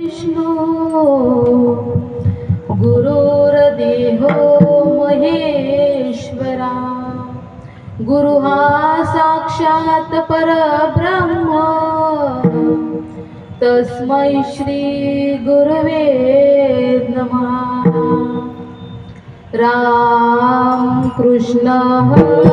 विष्णो गुरुर्देहो महेश्वरा गुरु हा साक्षात परब्रह्म तस्मै श्री गुरवे नमः. राम कृष्ण हरी.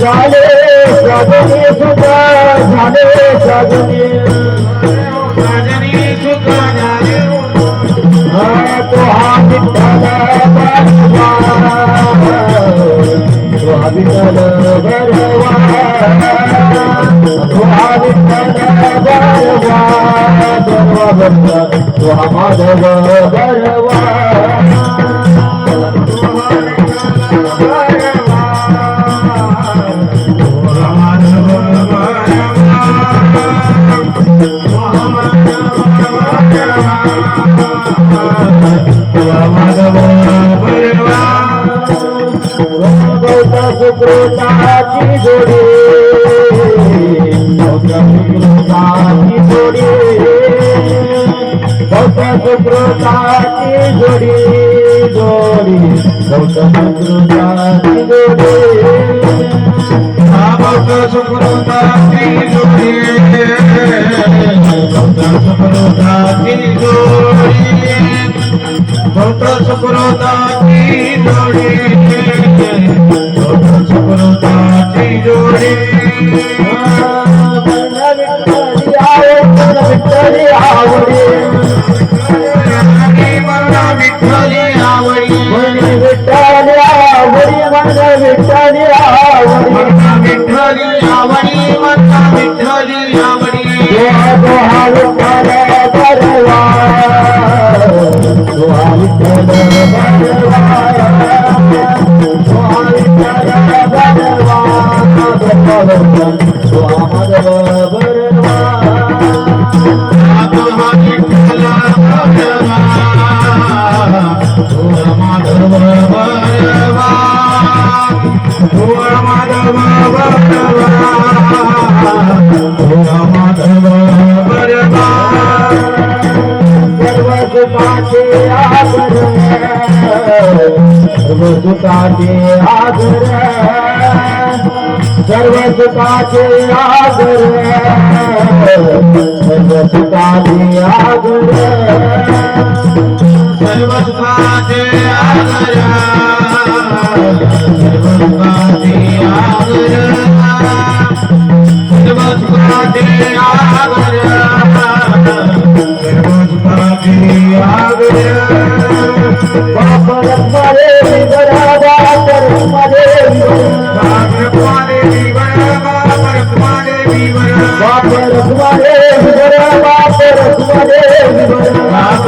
झाले सगळे सुख झाले सगळे तो हा विठ्ठल तो हा विठ्ठल तो हा विठ्ठल तो हा माधव बरवा सुकृताची जोडी सुकृताची जोडी सुकृताची जोडी जोडी सुकृताची जोडी सुकृताची শুক্রতা কি ধরে Thank you. सुखाचे आगर सर्व सुखाचे सर्व सुखाचे सर्व सुखाचे सर्व सुखाचे सर्व सुखाचे बापर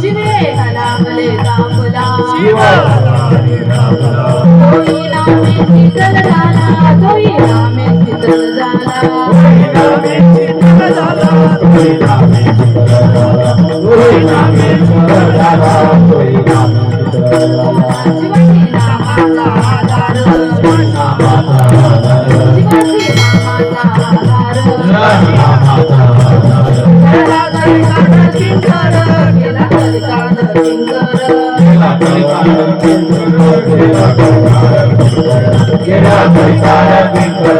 शिवे हलामले दामला शिवाय तोही नामे शीतल झाला तोही नामे शीतल झाला. Get out of the car,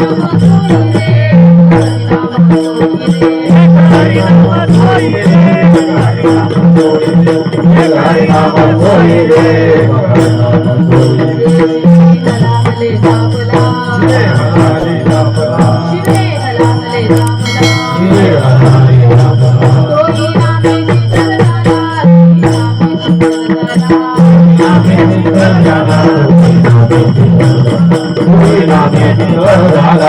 Oh,